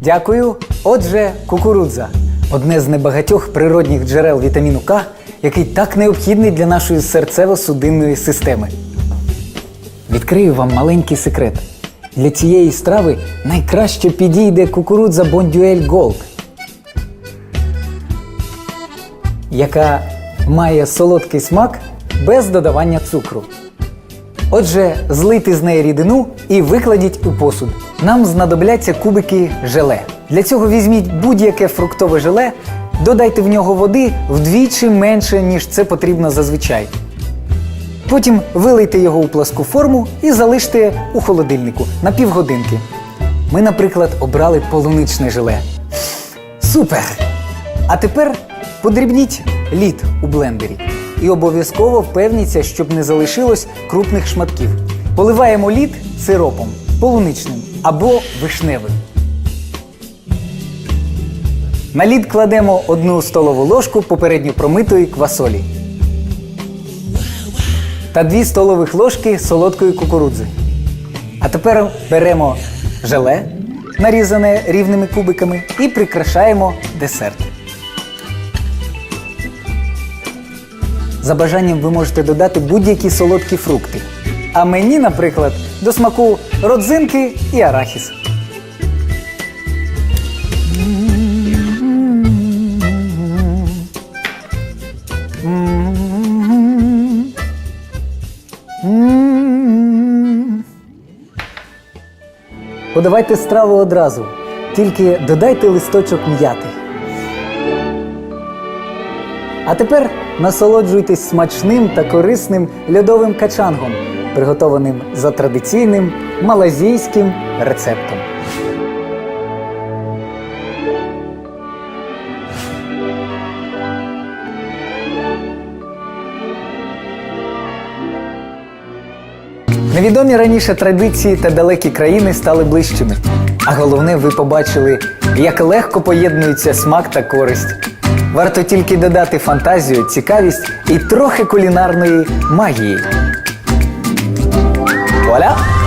Дякую. Отже, кукурудза одне з небагатьох природних джерел вітаміну К, який так необхідний для нашої серцево-судинної системи. Відкрию вам маленький секрет. Для цієї страви найкраще підійде кукурудза Бондюель Голд, яка має солодкий смак без додавання цукру. Отже, злийте з неї рідину і викладіть у посуд. Нам знадобляться кубики желе. Для цього візьміть будь-яке фруктове желе, додайте в нього води вдвічі менше, ніж це потрібно зазвичай. Потім вилийте його у пласку форму і залиште у холодильнику на півгодинки. Ми, наприклад, обрали полуничне желе. Супер! А тепер подрібніть лід у блендері. І обов'язково впевніться, щоб не залишилось крупних шматків. Поливаємо лід сиропом полуничним або вишневим. На лід кладемо одну столову ложку попередньо промитої квасолі та 2 столових ложки солодкої кукурудзи. А тепер беремо желе, нарізане рівними кубиками, і прикрашаємо десерт. За бажанням ви можете додати будь-які солодкі фрукти. А мені, наприклад, до смаку родзинки і арахіс. Подавайте страву одразу, тільки додайте листочок м'яти. А тепер насолоджуйтесь смачним та корисним льодовим качангом, приготованим за традиційним малазійським рецептом. Невідомі раніше традиції та далекі країни стали ближчими. А головне, ви побачили, як легко поєднуються смак та користь. Варто тільки додати фантазію, цікавість і трохи кулінарної магії. 我来。